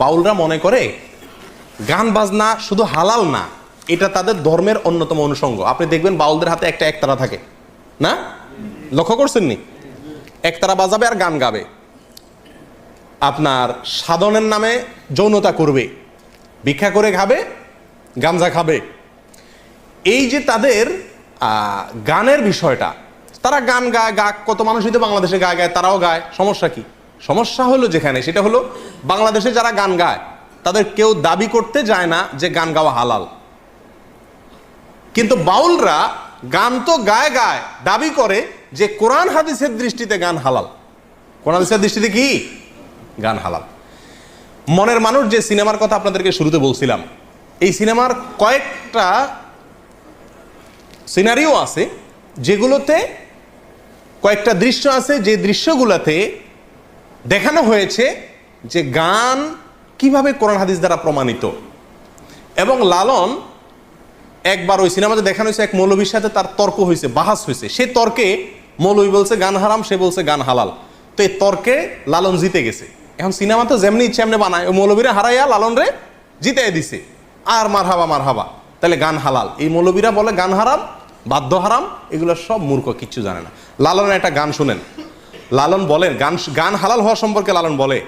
বাউলরা মনে করে গান বাজনা শুধু হালাল না, এটা তাদের ধর্মের অন্যতম অনুষঙ্গ। আপনি দেখবেন বাউলদের হাতে একটা একতারা থাকে। না? লক্ষ্য করছেন নি? একতারা বাজাবে আর গান গাবে। আপনার সাধনের নামে যৌনতা করবে, ভিক্ষা করে খাবে গাঞ্জা খাবে। এই যে তাদের গানের বিষয়টা, তারা গান গায়, গা, কত মানুষই তো বাংলাদেশে গায় গায়, তারাও গায়, সমস্যা কি? সমস্যা হলো যেখানে, সেটা হলো বাংলাদেশে যারা গান গায়, তাদের কেউ দাবি করতে যায় না যে গান গাওয়া হালাল। কিন্তু বাউলরা গান তো গায় গায় দাবি করে যে কোরআন হাদিসের দৃষ্টিতে গান হালাল। কোরআন হাদিসের দৃষ্টিতে কি? গান হালাল। মনের মানুষ যে সিনেমার কথা আপনাদেরকে শুরুতে বলছিলাম, এই সিনেমার কয়েকটা সিনারিও আছে, যেগুলোতে কয়েকটা দৃশ্য আছে, যে দৃশ্যগুলোতে দেখানো হয়েছে যে গান কীভাবে কোরআন হাদিস দ্বারা প্রমাণিত। এবং লালন একবার ওই সিনেমাতে দেখানো হয়েছে এক মৌলবীর সাথে তার তর্ক হয়েছে, বাহাস হয়েছে। সেই তর্কে মৌলবী বলছে গান হারাম, সে বলছে গান হালাল। তো এই তর্কে লালন জিতে গেছে। এখন সিনেমা তো যেমনি ইচ্ছে এমনি বানায় ওই মৌলবীরা হারাইয়া লালন রে জিতাই দিছে। আর মার হাবা মার হাবা তাহলে গান হালাল। এই মৌলবীরা বলে গান হারাম, বাদ্য হারাম, এগুলো সব মূর্খ, কিচ্ছু জানে না। লালন একটা গান শুনেন। লালন বলেন গান গান হালাল হওয়া সম্পর্কে লালন বলে।